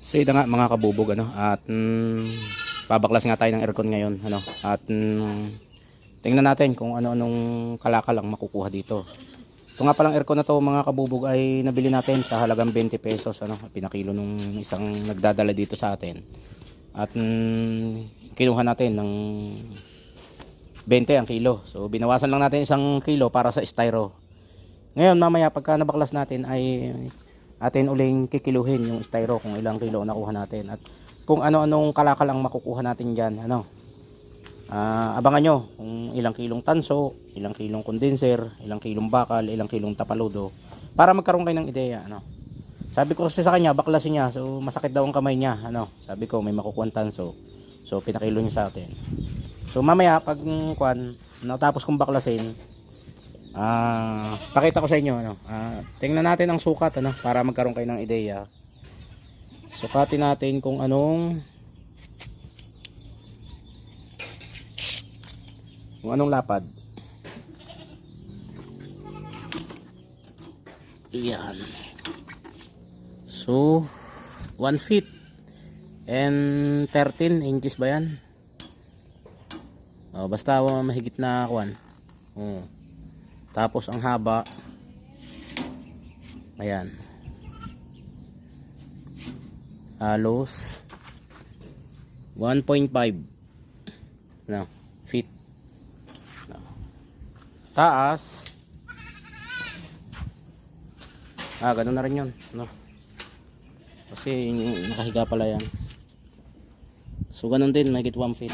So ito nga mga kabubog ano at mm, babaklas nga tayo ng aircon ngayon ano at mm, tingnan natin kung ano-anong kalakal ang makukuha dito. Ito nga palang aircon na to mga kabubog ay nabili natin sa halagang 20 pesos ano pinakilo nung isang nagdadala dito sa atin. At mm, kinuha natin ng 20 ang kilo. So binawasan lang natin isang kilo para sa styro. Ngayon mamaya pagka nabaklas natin ay atin uling kikiluhin yung styro kung ilang kilo nakuha natin. At kung ano-anong kalakal ang makukuha natin diyan ano? Ah, abangan nyo kung ilang kilong tanso ilang kilong condenser ilang kilong bakal ilang kilong tapaludo para magkaroon kayo ng ideya ano? Sabi ko kasi sa kanya baklasin niya so masakit daw ang kamay niya ano? Sabi ko may makukuha tanso so pinakilo niya sa atin. So mamaya pag kwan natapos kong baklasin Ah, pakita ko sa inyo ano. Ah, tingnan natin ang sukat ano para magkaroon kayo ng ideya. Sukatin natin kung anong kung anong lapad. Yan. So, 1 feet and 13 inches ba yan? Oh, basta uh, mahigit na kwan. Oh. Tapos ang haba ayan halos 1.5 no, feet no. taas ah ganun na rin yun no. kasi nakahiga pala yan so ganun din mahigit 1 feet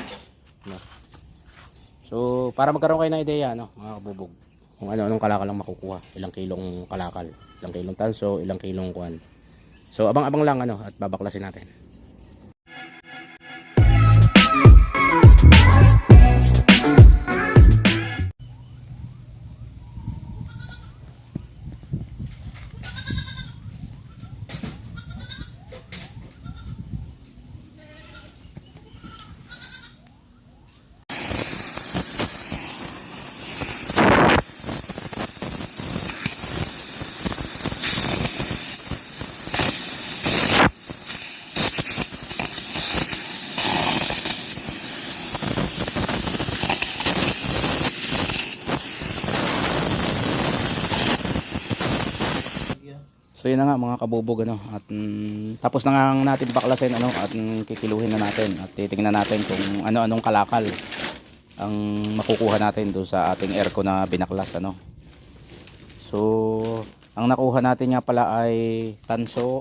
no. so para magkaroon kayo ng ideya no, mga kabubog kung ano anong kalakal ang makukuha. Ilang kilong kalakal ilang kilong tanso ilang kilong kuan so abang-abang lang ano at babaklasin natin So yun na nga mga kabubog ano at mm, tapos na nga natin baklasin ano at mm, kikiluhin na natin at titingnan natin kung ano-anong kalakal ang makukuha natin doon sa ating aircon na binaklas ano. So ang nakuha natin nga pala ay tanso,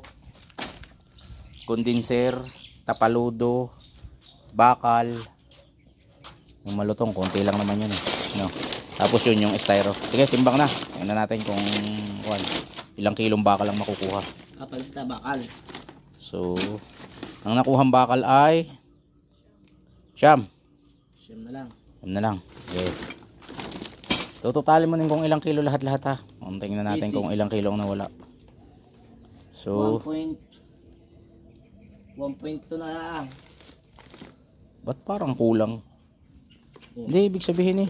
condenser, tapaludo, bakal, yung malutong konti lang naman yun eh. No. Tapos yun yung styro. Sige, timbang na. Tingnan natin kung kuwan, ilang kilong bakal ang makukuha. Kapalista bakal. So, ang nakuhang bakal ay siyam. Siyam na lang. Siyam na lang. Okay. Tututalin mo din kung ilang kilo lahat-lahat ha. Kung tingnan natin Easy. kung ilang kilo ang nawala. So, 1 point 1.2 na lang. ba't parang kulang? Oh. Hindi, ibig sabihin eh.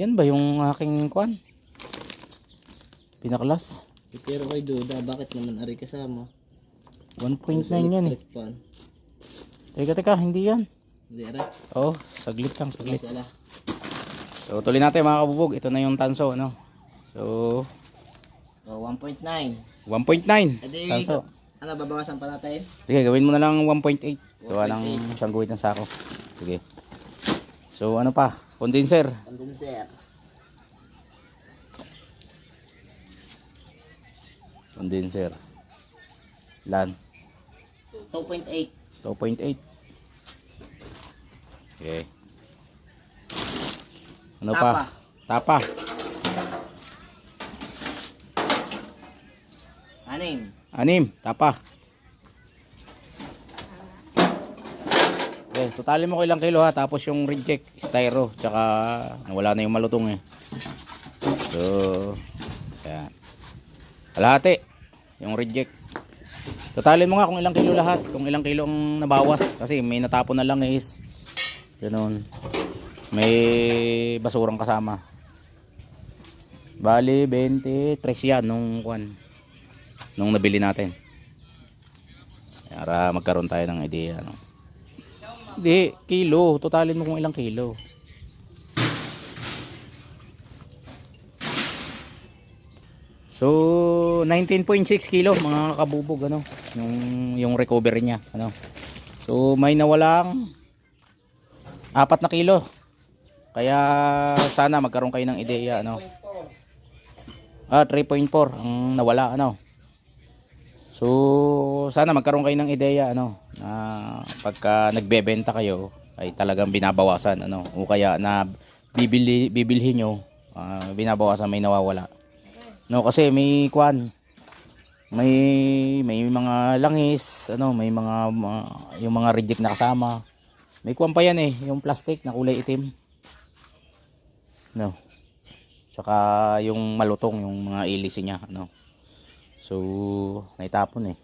Yan ba yung aking kwan? Pinaklas? Eh, Pero kay Duda, bakit naman ari kasama? 1.9 Sa yan eh. fan. Teka, teka, hindi yan. Hindi ari. Oh, saglit lang, saglit. Kasi ala. So, tuloy natin mga kabubog. Ito na yung tanso, ano? So, Oh, 1.9. 1.9. Edi, Tanso. ano, babawasan pa natin? Sige, gawin mo na lang 1.8. Gawa 1.8. ng isang guhit ng sako. Sige. So, ano pa? Condenser. Condenser. Condenser. Lan. 2.8. 2.8. Okay. Ano Tapa. pa? Tapa. Anim. Anim. Tapa. Okay, totalin mo ko ilang kilo ha. Tapos yung reject, styro. Tsaka nawala na yung malutong eh. So, yan. Kalahati. Yung reject. Totalin mo nga kung ilang kilo lahat. Kung ilang kilo ang nabawas. Kasi may natapon na lang is. Ganun. May basurang kasama. Bali, 23 yan nung kwan. Nung nabili natin. Para magkaroon tayo ng idea, ano. Hindi, kilo. Totalin mo kung ilang kilo. So, 19.6 kilo mga kabubog ano, yung yung recovery niya, ano. So, may nawalang apat na kilo. Kaya sana magkaroon kayo ng ideya ano. Ah, 3.4 ang nawala ano. So, sana magkaroon kayo ng ideya ano na pagka nagbebenta kayo ay talagang binabawasan ano o kaya na bibili bibilhin nyo ah, binabawasan may nawawala. No kasi may kwan may may mga langis, ano, may mga, mga yung mga reject na kasama. May kwan pa yan eh, yung plastic na kulay itim. No. Saka yung malutong, yung mga ilisi niya, ano. So, naitapon eh.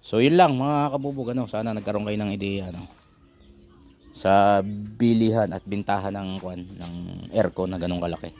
So, yun lang mga kabubog, ano. Sana nagkaroon kayo ng ideya, ano. Sa bilihan at bintahan ng kwan, ng aircon na ganong kalaki.